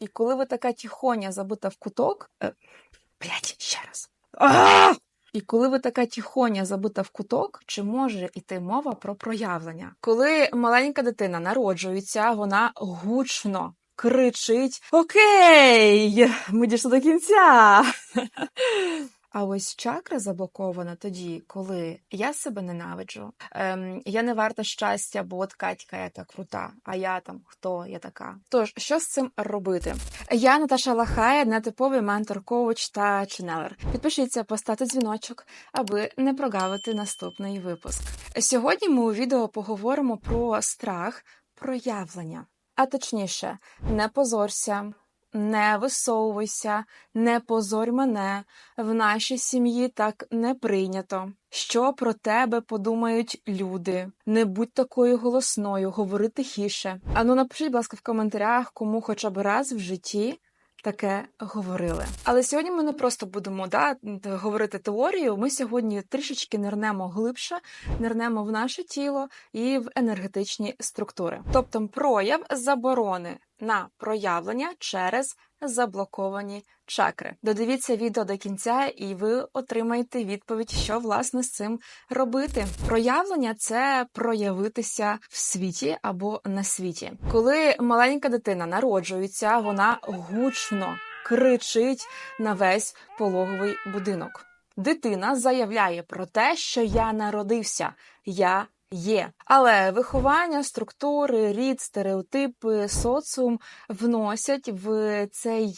І коли ви така тихоня забита в куток. Е, блять, ще раз. І коли ви така тихоня забита в куток, чи може йти мова про проявлення? Коли маленька дитина народжується, вона гучно кричить: Окей, ми дійшли до кінця. А ось чакра заблокована тоді, коли я себе ненавиджу, ем, я не варта щастя, бо от Катька я так крута, а я там хто я така. Тож, що з цим робити? Я Наташа Лахая, нетиповий ментор, коуч та ченелер. Підпишіться, поставте дзвіночок, аби не прогавити наступний випуск. Сьогодні ми у відео поговоримо про страх проявлення, а точніше, не позорся. Не висовуйся, не позорь мене, в нашій сім'ї так не прийнято. Що про тебе подумають люди? Не будь такою голосною, говори тихіше. Ану, напишіть, будь ласка, в коментарях, кому хоча б раз в житті таке говорили. Але сьогодні ми не просто будемо да, говорити теорію. Ми сьогодні трішечки нирнемо глибше, нирнемо в наше тіло і в енергетичні структури, тобто прояв заборони на проявлення через заблоковані чакри. Додивіться відео до кінця, і ви отримаєте відповідь, що власне з цим робити. Проявлення це проявитися в світі або на світі. Коли маленька дитина народжується, вона гучно кричить на весь пологовий будинок. Дитина заявляє про те, що я народився, я Є, але виховання, структури, рід, стереотипи, соціум вносять в цей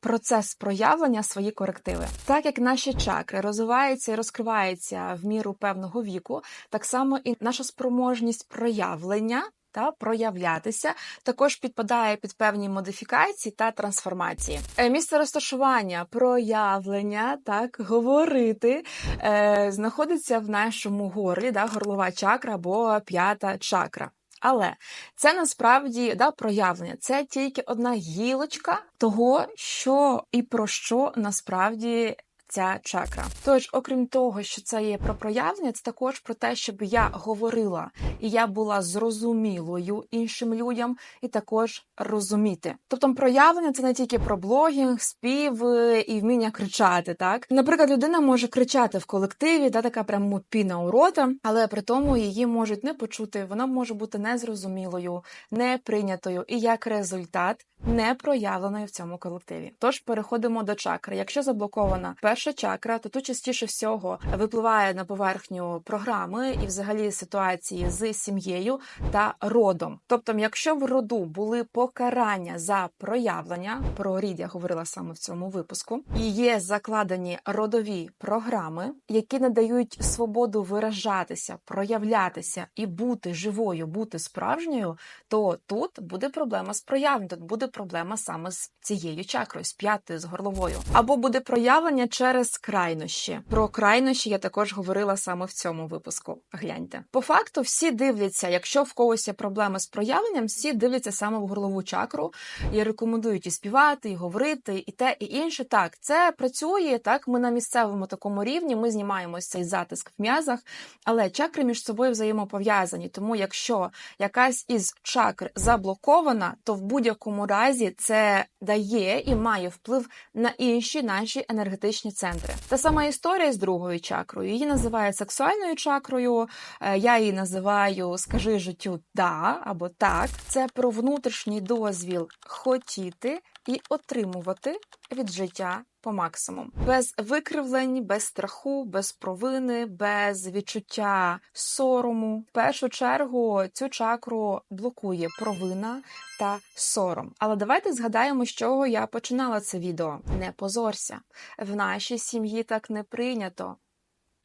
процес проявлення свої корективи. Так як наші чакри розвиваються і розкриваються в міру певного віку, так само і наша спроможність проявлення та проявлятися також підпадає під певні модифікації та трансформації. Е, місце розташування, проявлення, так говорити е, знаходиться в нашому горлі, да, горлова чакра або п'ята чакра. Але це насправді да, проявлення, це тільки одна гілочка того, що і про що насправді ця чакра. Тож, окрім того, що це є про проявлення, це також про те, щоб я говорила і я була зрозумілою іншим людям, і також розуміти. Тобто, проявлення це не тільки про блогінг, спів е, і вміння кричати. Так, наприклад, людина може кричати в колективі, да, така прямо піна у рота, але при тому її можуть не почути. Вона може бути незрозумілою, неприйнятою і як результат не проявленою в цьому колективі. Тож переходимо до чакри. Якщо заблокована перша чакра, то тут частіше всього випливає на поверхню програми і, взагалі, ситуації з сім'єю та родом. Тобто, якщо в роду були покарання за проявлення, про рід я говорила саме в цьому випуску, і є закладені родові програми, які надають свободу виражатися, проявлятися і бути живою, бути справжньою, то тут буде проблема з проявленням, тут буде проблема саме з цією чакрою, з п'ятою, з горловою. Або буде проявлення через крайнощі. Про крайнощі я також говорила саме в цьому випуску. Гляньте. По факту, всі дивляться, якщо в когось є проблеми з проявленням, всі дивляться саме в горлову чакру і рекомендують і співати, і говорити, і те, і інше. Так, це працює. Так, ми на місцевому такому рівні, ми знімаємо цей затиск в м'язах, але чакри між собою взаємопов'язані. Тому, якщо якась із чакр заблокована, то в будь-якому разі разі це дає і має вплив на інші наші енергетичні центри. Та сама історія з другою чакрою. Її називають сексуальною чакрою. Е, я її називаю Скажи життю да або так. Це про внутрішній дозвіл хотіти і отримувати від життя по максимум, без викривлень, без страху, без провини, без відчуття сорому. В першу чергу цю чакру блокує провина та сором. Але давайте згадаємо, з чого я починала це відео. Не позорся в нашій сім'ї так не прийнято.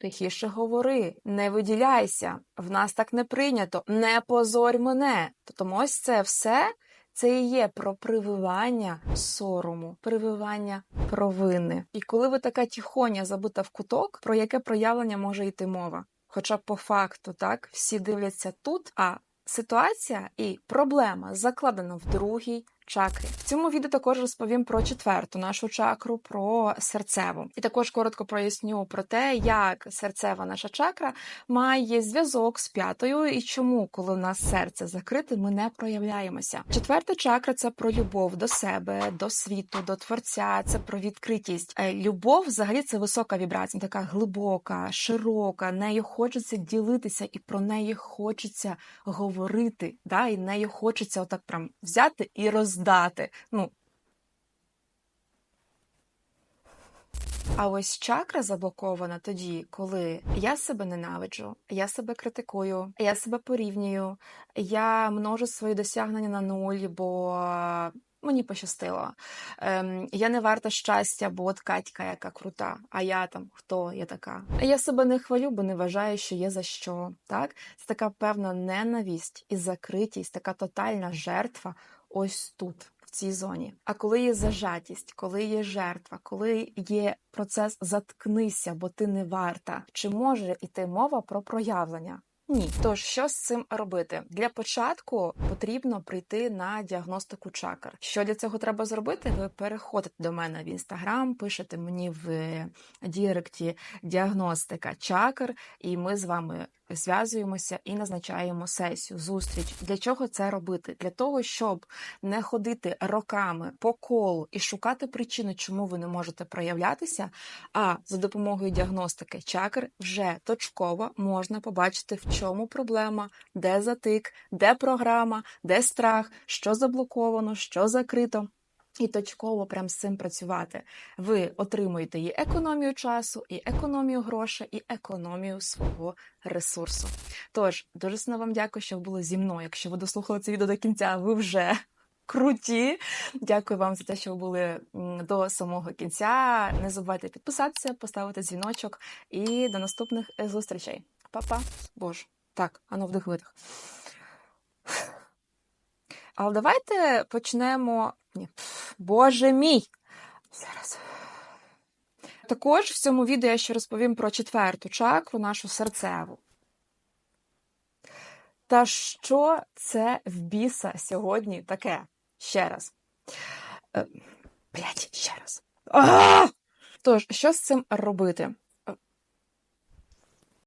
Тихіше говори, не виділяйся, в нас так не прийнято, не позорь мене. Тобто ось це все це і є про прививання сорому, прививання провини. І коли ви така тихоня забита в куток, про яке проявлення може йти мова? Хоча по факту так всі дивляться тут, а ситуація і проблема закладена в другій чакри. В цьому відео також розповім про четверту нашу чакру, про серцеву. І також коротко проясню про те, як серцева наша чакра має зв'язок з п'ятою і чому, коли у нас серце закрите, ми не проявляємося. Четверта чакра це про любов до себе, до світу, до творця, це про відкритість. Е, Любов взагалі це висока вібрація, така глибока, широка. Нею хочеться ділитися, і про неї хочеться говорити. Да? І нею хочеться отак прям взяти і роздати. Ну, А ось чакра заблокована тоді, коли я себе ненавиджу, я себе критикую, я себе порівнюю, я множу свої досягнення на нуль, бо мені пощастило. Ем, я не варта щастя, бо от Катька, яка крута, а я там хто я така. Я себе не хвалю, бо не вважаю, що є за що. Так, це така певна ненависть і закритість, така тотальна жертва ось тут. В цій зоні. А коли є зажатість, коли є жертва, коли є процес заткнися, бо ти не варта, чи може іти мова про проявлення? Ні, тож що з цим робити? Для початку потрібно прийти на діагностику чакр. Що для цього треба зробити? Ви переходите до мене в інстаграм, пишете мені в діректі діагностика чакр, і ми з вами зв'язуємося і назначаємо сесію, зустріч. Для чого це робити? Для того, щоб не ходити роками по колу і шукати причини, чому ви не можете проявлятися. А за допомогою діагностики чакр вже точково можна побачити, в чому проблема, де затик, де програма, де страх, що заблоковано, що закрито. І точково прям з цим працювати. Ви отримуєте і економію часу, і економію грошей, і економію свого ресурсу. Тож, дуже сильно вам дякую, що ви були зі мною. Якщо ви дослухали це відео до кінця, ви вже круті. Дякую вам за те, що ви були до самого кінця. Не забувайте підписатися, поставити дзвіночок і до наступних зустрічей. Па-па. Боже. Так, ану вдих видих. Але давайте почнемо. Ні. Боже мій! Зараз. Також в цьому відео я ще розповім про четверту чакру, нашу серцеву. Та що це в біса сьогодні таке? Ще раз. Е, Блять, ще раз. А! Тож, що з цим робити?